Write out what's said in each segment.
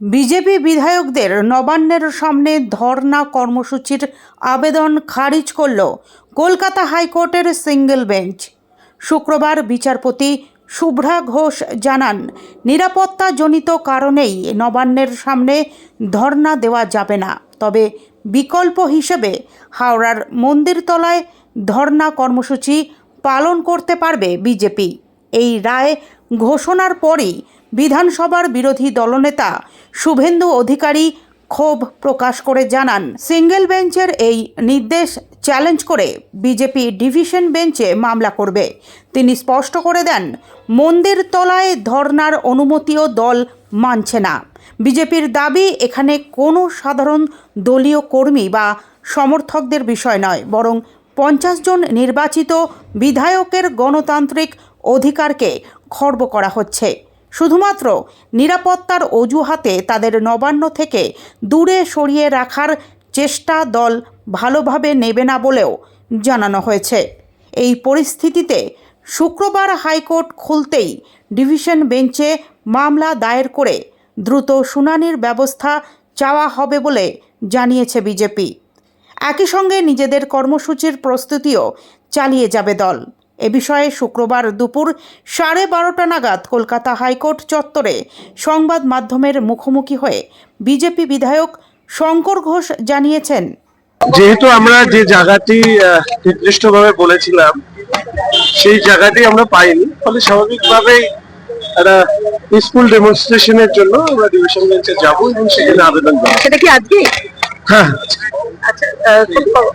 BJP বিধায়কদের নবান্নের সামনে ধর্ণা কর্মসূচির আবেদন খারিজ করল কলকাতা হাইকোর্টের সিঙ্গেল বেঞ্চ। শুক্রবার বিচারপতি শুভ্রা ঘোষ জানান, নিরাপত্তাজনিত কারণেই নবান্নের সামনে ধর্ণা দেওয়া যাবে না। তবে বিকল্প হিসেবে হাওড়ার মন্দিরতলায় ধর্ণা কর্মসূচি পালন করতে পারবে বিজেপি। এই রায় ঘোষণার পরই বিধানসভার বিরোধী দলনেতা শুভেন্দু অধিকারী ক্ষোভ প্রকাশ করে জানান, সিঙ্গেল বেঞ্চের এই নির্দেশ চ্যালেঞ্জ করে বিজেপি ডিভিশন বেঞ্চে মামলা করবে। তিনি স্পষ্ট করে দেন, মন্দির তলায় ধর্নার অনুমতিও দল মানছে না। বিজেপির দাবি এখানে কোনো সাধারণ দলীয় কর্মী বা সমর্থকদের বিষয় নয়, বরং পঞ্চাশ জন নির্বাচিত বিধায়কের গণতান্ত্রিক অধিকারকে খর্ব করা হচ্ছে। শুধুমাত্র নিরাপত্তার অজুহাতে তাদের নবান্ন থেকে দূরে সরিয়ে রাখার চেষ্টা দল ভালোভাবে নেবে না বলেও জানানো হয়েছে। এই পরিস্থিতিতে শুক্রবার হাইকোর্ট খুলতেই ডিভিশন বেঞ্চে মামলা দায়ের করে দ্রুত শুনানির ব্যবস্থা চাওয়া হবে বলে জানিয়েছে বিজেপি। একই সঙ্গে নিজেদের কর্মসূচির প্রস্তুতিও চালিয়ে যাবে দল। এ বিষয়ে শুক্রবার দুপুর সাড়ে বারোটা নাগাদ কলকাতা হাইকোর্ট চত্বরে সংবাদ মাধ্যমের মুখোমুখি হয়ে বিজেপি বিধায়ক শঙ্কর ঘোষ জানিয়েছেন। যেহেতু আমরা যে জায়গাটি আহ, নির্দিষ্টভাবে বলেছিলাম সেই জায়গাটি আমরা পাইনি। ফলে স্বাভাবিকভাবেই একটা পিসফুল ডেমনস্ট্রেশনের জন্য আমরা ডিভিশন বেঞ্চে যাব এবং সেখানে আবেদন করব। সেটা কি আজকে? হ্যাঁ। আচ্ছা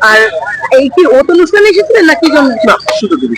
আর এই কি ও তো অনুষ্ঠানে এসেছিলেন নাকি জন্য না শুধু ইউ